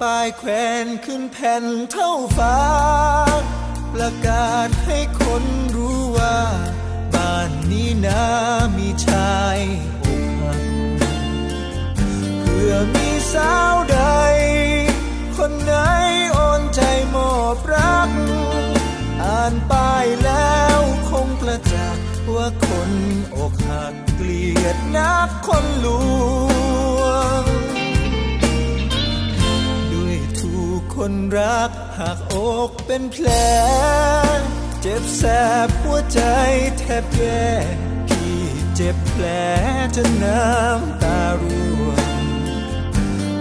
ป้ายแขวนขึ้นแผ่นเท่าฟ้า ประกาศให้คนรู้ว่า บ้านนี้นะมีชายอกหักเพื่อมีสาวใด คนไหนโอนใจมอบรัก อ่านป้ายแล้วคงประจักษ์ว่าคนอกหักเกลียดนักคนล คนรักหักอกเป็นแผล เจ็บแสบหัวใจแทบแย่พี่เจ็บแผลจนน้ำตาร่วง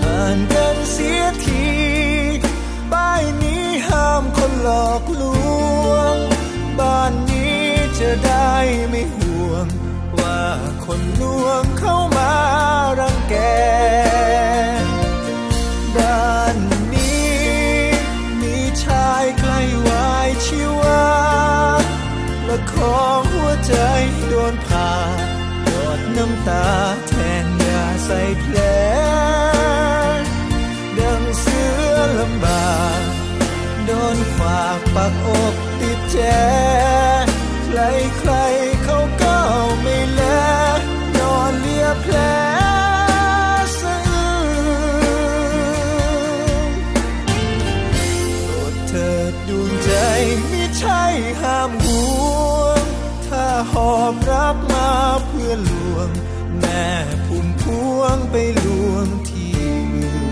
อ่านกันเสียทีป้ายนี้ห้ามคนหลอกลวง บ้านนี้จะได้ไม่ห่วง ว่าคนลวงเข้ามา ใกล้วายชีวาและของหัวใจโดนผ่าหยดน้ำตาแทนยาใส่แผลดังเสือลำบากโดนฝากปักอ ห้ามหวง ถ้าหอบรักมาเพื่อลวง แม่พุ่มพวงไปลวงที่มือ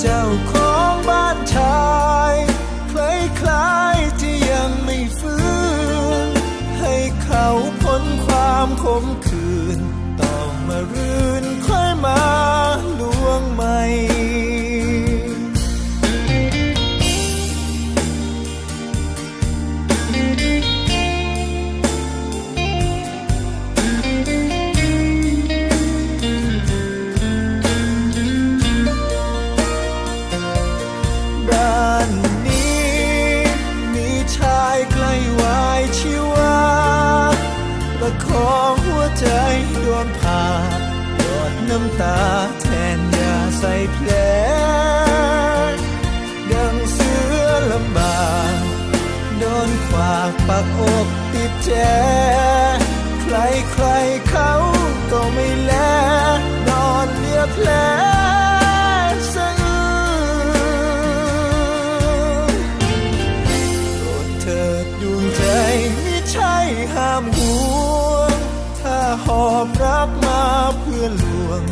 เจ้าของบ้านชายคล้ายคล้ายๆที่ยังไม่ฟื้นให้เขาพ้นความขมขื่นำตาแทนยาใส่แผลดังเสือลำบากโดนขวากปักอกติดแจใครใครเขาก็ไม่แลนอนเลียแผลสะอื้นโปรดเถิดดวงใจไม่ใช่ห้ามห่วงถ้าหอบรักมา เพื่อลวง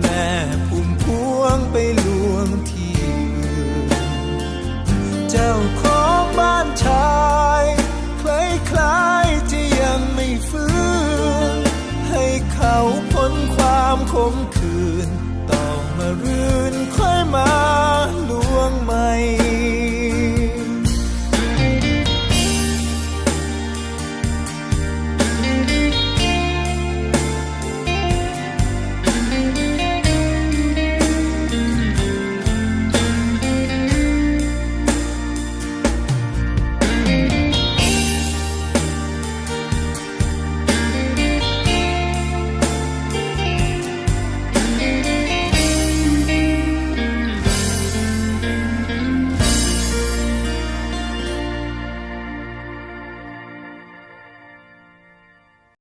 แม่พุ่มพวงไปล